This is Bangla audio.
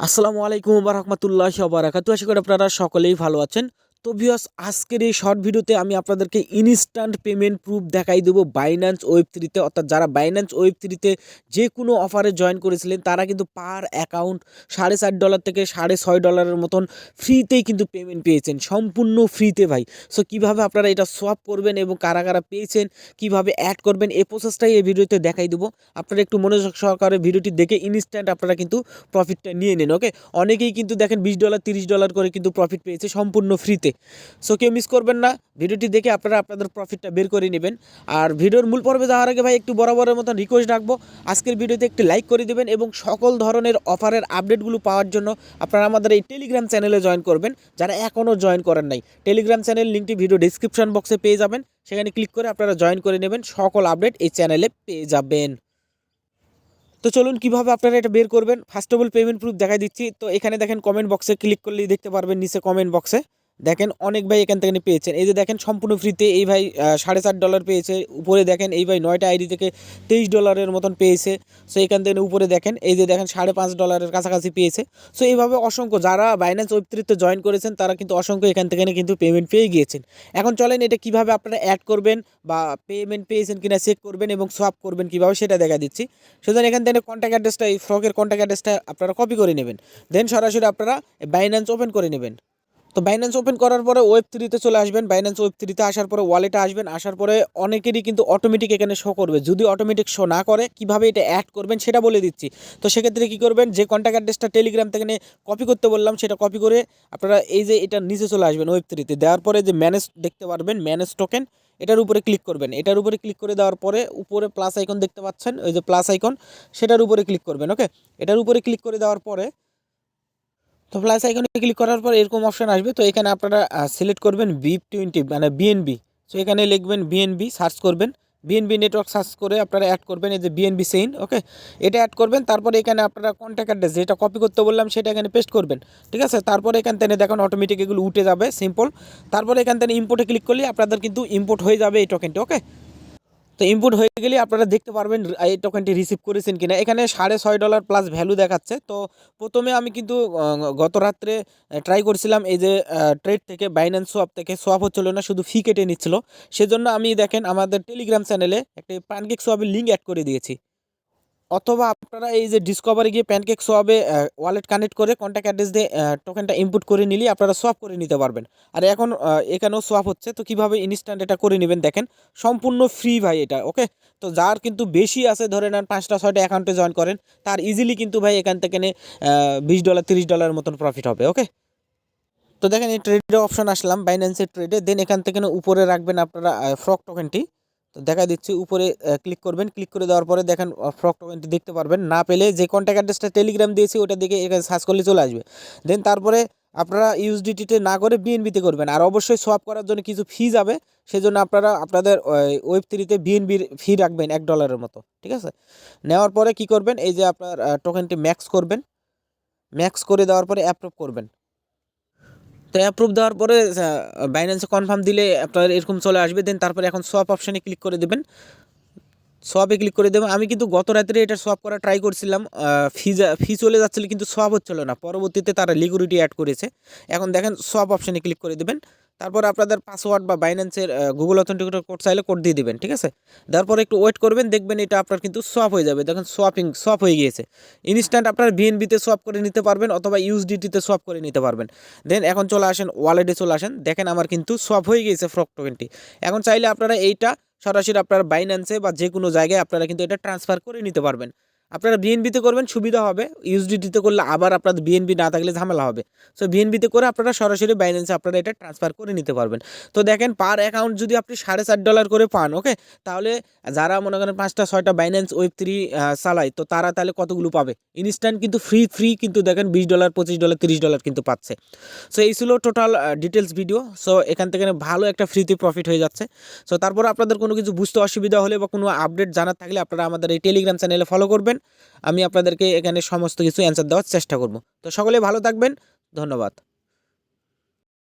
আসসালামু আলাইকুম রহমতুল্লাহ বারাকাতু আশা করি আপনারা সকলেই ভালো আছেন। তো ভিউয়ার্স আজকের এই শর্ট ভিডিওতে আমি আপনাদেরকে ইনস্ট্যান্ট পেমেন্ট প্রুফ দেখাই দেবো বাইন্যান্স ওয়েব থ্রিতে অর্থাৎ যারা বাইন্যান্স ওয়েব থ্রিতে যে কোনো অফারে জয়েন করেছিলেন, তারা কিন্তু পার অ্যাকাউন্ট সাড়ে চার ডলার থেকে সাড়ে ছয় ডলারের মতন ফ্রিতেই কিন্তু পেমেন্ট পেয়েছেন, সম্পূর্ণ ফ্রিতে ভাই। সো কীভাবে আপনারা এটা সোয়াপ করবেন এবং কারা কারা পেয়েছেন, কীভাবে অ্যাড করবেন, এই প্রসেসটাই এই ভিডিওতে দেখাই দেবো। আপনারা একটু মনোযোগ সহকারে ভিডিওটি দেখে ইনস্ট্যান্ট আপনারা কিন্তু প্রফিটটা নিয়ে নিন ওকে অনেকেই কিন্তু দেখেন বিশ ডলার তিরিশ ডলার করে কিন্তু প্রফিট পেয়েছে, সম্পূর্ণ ফ্রিতে সো কেউ মিস করবেন না। ভিডিওটি দেখে আপনারা আপনাদের প্রফিটটা বের করে নেবেন। আর ভিডিওর মূল পর্বে যাওয়ার আগে ভাই, একটু বরাবরের মতন রিকোয়েস্ট রাখব। আজকের ভিডিওতে একটি লাইক করে দেবেন এবং সকল ধরনের অফারের আপডেটগুলো পাওয়ার জন্য আপনারা আমাদের এই টেলিগ্রাম চ্যানেলে জয়েন করবেন। যারা এখনও জয়েন করেন নাই টেলিগ্রাম চ্যানেল লিঙ্কটি ভিডিও ডিসক্রিপশন বক্সে পেয়ে যাবেন। সেখানে ক্লিক করে আপনারা জয়েন করে নেবেন। সকল আপডেট এই চ্যানেলে পেয়ে যাবেন। তো চলুন, কীভাবে আপনারা এটা বের করবেন? First of all payment proof দেখাই দিচ্ছি। তো এখানে দেখেন কমেন্ট বক্সে ক্লিক করলেই দেখতে পারবেন, নিচে কমেন্ট বক্সে দেখেন অনেক ভাই এখান থেকে পেয়েছেন। এই যে দেখেন সম্পূর্ণ ফ্রিতে এই ভাই সাড়ে চার ডলার পেয়েছে। উপরে দেখেন এই ভাই নয়টা আইডি থেকে তেইশ ডলারের মতন পেয়েছে। সো এখান থেকে উপরে দেখেন, এই যে দেখেন সাড়ে পাঁচ ডলারের কাছাকাছি পেয়েছে। সো এইভাবে অসংখ্য, যারা বাইন্যান্স ওয়েব জয়েন করেছেন, তারা কিন্তু অসংখ্য এখান থেকে কিন্তু পেমেন্ট পেয়ে গিয়েছেন। এখন চলেন এটা কীভাবে আপনারা অ্যাড করবেন বা পেমেন্ট পেয়েছেন কিনা চেক করবেন এবং সোয়াপ করবেন কীভাবে সেটা দেখা দিচ্ছি। সুতরাং এখান থেকে কন্ট্যাক্ট অ্যাড্রেসটা এই ফ্রকের কন্ট্যাক্ট অ্যাড্রেসটা আপনারা কপি করে নেবেন। দেন সরাসরি আপনারা বাইন্যান্স ওপেন করে নেবেন। তো বাইন্যান্স ওপেন করার পরে ওয়েব থ্রিতে চলে আসবেন। বাইন্যান্স ওয়েব থ্রিতে আসার পরে ওয়ালেটে আসবেন। আসার পরে অনেকেরই কিন্তু অটোমেটিক এখানে শো করবে। যদি অটোমেটিক শো না করে, কীভাবে এটা অ্যাড করবেন সেটা বলে দিচ্ছি। তো সেক্ষেত্রে কী করবেন? যে কন্ট্যাক্ট অ্যাড্রেসটা টেলিগ্রাম থেকে কপি করতে বললাম, সেটা কপি করে আপনারা এই যে এটা নিচে চলে আসবেন ওয়েব থ্রিতে দেওয়ার পরে যে ম্যানেজ দেখতে পারবেন ম্যানেজ টোকেন এটার উপরে ক্লিক করবেন। এটার উপরে ক্লিক করে দেওয়ার পরে উপরে প্লাস আইকন দেখতে পাচ্ছেন, ওই যে প্লাস আইকন সেটার উপরে ক্লিক করবেন ওকে এটার উপরে ক্লিক করে দেওয়ার পরে তো প্লাস আইকনে ক্লিক করার পর এরকম অপশন আসবে। তো এখানে আপনারা সিলেক্ট করবেন বি টোয়েন্টি মানে বিএনবি সো এখানে লিখবেন বিএনবি সার্চ করবেন। বিএনবি নেটওয়ার্ক সার্চ করে আপনারা অ্যাড করবেন এই যে বিএনবি সেইন ওকে এটা অ্যাড করবেন, তারপরে এখানে আপনারা কন্ট্যাক্ট অ্যাড্রেস যেটা কপি করতে বললাম, সেটা এখানে পেস্ট করবেন, ঠিক আছে? তারপরে এখান থেকে দেখুন অটোমেটিক এগুলো উঠে যাবে সিম্পল তারপরে এখান থেকে ইম্পোর্টে ক্লিক করলে আপনাদের কিন্তু ইম্পোর্ট হয়ে যাবে এই টোকেনটি ওকে তো ইনপুট হয়ে গেলে আপনারা দেখতে পারবেন এই টোকেনটি রিসিভ করেছেন কিনা। এখানে সাড়ে ছয় ডলার প্লাস ভ্যালু দেখাচ্ছে। তো প্রথমে আমি কিন্তু গত রাত্রে ট্রাই করছিলাম এই যে ট্রেড থেকে বাইন্যান্স সোয়াপ থেকে সোয়াপ হচ্ছিল না, শুধু ফি কেটে নিচ্ছিল। সেজন্য আমি দেখেন আমাদের টেলিগ্রাম চ্যানেলে একটি প্যানকেক সোয়াপের লিঙ্ক অ্যাড করে দিয়েছি। অথবা আপনারা এই যে ডিসকভারি গিয়ে প্যানকেক সোয়াবে ওয়ালেট কানেক্ট করে কন্ট্যাক্ট অ্যাড্রেস দিয়ে টোকেনটা ইনপুট করে নিলেই আপনারা সোয়াপ করে নিতে পারবেন। আর এখন এখানেও সোয়াপ হচ্ছে, তো কীভাবে ইনস্ট্যান্ট এটা করে নেবেন দেখেন, সম্পূর্ণ ফ্রি ভাই এটা ওকে তো যার কিন্তু বেশি আছে ধরে নেন পাঁচটা, ছয়টা অ্যাকাউন্টে জয়েন করেন, তার ইজিলি কিন্তু ভাই এখান থেকে নে বিশ ডলার তিরিশ ডলারের মতন প্রফিট হবে ওকে তো দেখেন এই ট্রেডের অপশন আসলাম বাইন্যান্সের ট্রেডে দেন এখান থেকে উপরে রাখবেন আপনারা ফ্রক টোকেনটি তো দেখা দিচ্ছি উপরে ক্লিক করবেন। ক্লিক করে দেওয়ার পরে দেখেন ফ্রক টোকেনটি দেখতে পারবেন। না পেলে যে কন্ট্যাক্ট অ্যাড্রেসটা টেলিগ্রাম দিয়েছি, ওটা দেখে এখানে সার্চ করলে চলে আসবে। দেন তারপরে আপনারা ইউএসডিটিতে না করে বিএনবিতে করবেন। আর অবশ্যই সোয়াপ করার জন্য কিছু ফি যাবে। সেজন্য আপনারা, আপনাদের ওয়েব থ্রিতে বিএনবির ফি রাখবেন এক ডলারের মতো। ঠিক আছে? নেওয়ার পরে কি করবেন? এই যে আপনার টোকেনটি ম্যাক্স করবেন। ম্যাক্স করে দেওয়ার পরে অ্যাপ্রুভ করবেন। তো অ্যাপ্রুভ দেওয়ার পরে বাইন্যান্সে কনফার্ম দিলে আপনার এরকম চলে আসবে দেন তারপরে এখন সোয়াপ অপশানে ক্লিক করে দেবেন। সোয়াপে ক্লিক করে দেবেন আমি কিন্তু গত রাত্রে এটা সোয়াপ করা ট্রাই করছিলাম ফি ফি চলে যাচ্ছিল, কিন্তু সোয়াপ হচ্ছিল না। পরবর্তীতে তারা লিকুইডিটি অ্যাড করেছে। এখন দেখেন সোয়াপ অপশানে ক্লিক করে দেবেন। তারপর আপনাদের পাসওয়ার্ড বা বাইন্যান্সের গুগল অথেন্টিকেটর কোড চাইলে কোড দিয়ে দিবেন, ঠিক আছে? তারপর একটু ওয়েট করবেন, দেখবেন এটা আপনার কিন্তু সোয়াপ হয়ে যাবে। দেখেন সোয়াপিং সোয়াপ হয়ে গিয়েছে। ইনস্ট্যান্ট আপনার বিএনবিতে সোয়াপ করে নিতে পারবেন অথবা ইউএসডিটিতে সোয়াপ করে নিতে পারবেন। দেন এখন চলে আসেন ওয়ালেটে চলে আসেন। দেখেন আমার কিন্তু সোয়াপ হয়ে গিয়েছে ফ্রক টোকেনটি এখন চাইলে আপনারা এইটা সরাসরি আপনার বাইন্যান্সে বা যে কোনো জায়গায় আপনারা কিন্তু এটা ট্রান্সফার করে নিতে পারবেন। আপনারা বিএনবিতে করবেন, সুবিধা হবে। ইউএসডিটিতে করলে আবার আপনাদের বিএনবি না থাকলে ঝামেলা হবে। সো বিএনবিতে করে আপনারা সরাসরি বাইন্যান্সে আপনারা এটা ট্রান্সফার করে নিতে পারবেন। তো দেখেন পার অ্যাকাউন্ট যদি আপনি সাড়ে চার ডলার করে পান ওকে তাহলে যারা মনে করেন পাঁচটা, ছয়টা বাইন্যান্স ওয়েব থ্রি চালায়, তো তারা তাহলে কতগুলো পাবে? ইনস্ট্যান্ট কিন্তু ফ্রি ফ্রি কিন্তু দেখেন বিশ ডলার পঁচিশ ডলার তিরিশ ডলার কিন্তু পাচ্ছে। সো এই ছিল টোটাল ডিটেলস ভিডিও সো এখান থেকে ভালো একটা ফ্রিতে প্রফিট হয়ে যাচ্ছে। সো তারপর আপনাদের কোনো কিছু বুঝতে অসুবিধা হলে বা কোনো আপডেট জানার থাকলে আপনারা আমাদের এই টেলিগ্রাম চ্যানেলে ফলো করবেন। আমি আপনাদেরকে এখানে সমস্ত কিছু অ্যান্সার দেওয়ার চেষ্টা করব। তো সকলে ভালো থাকবেন ধন্যবাদ।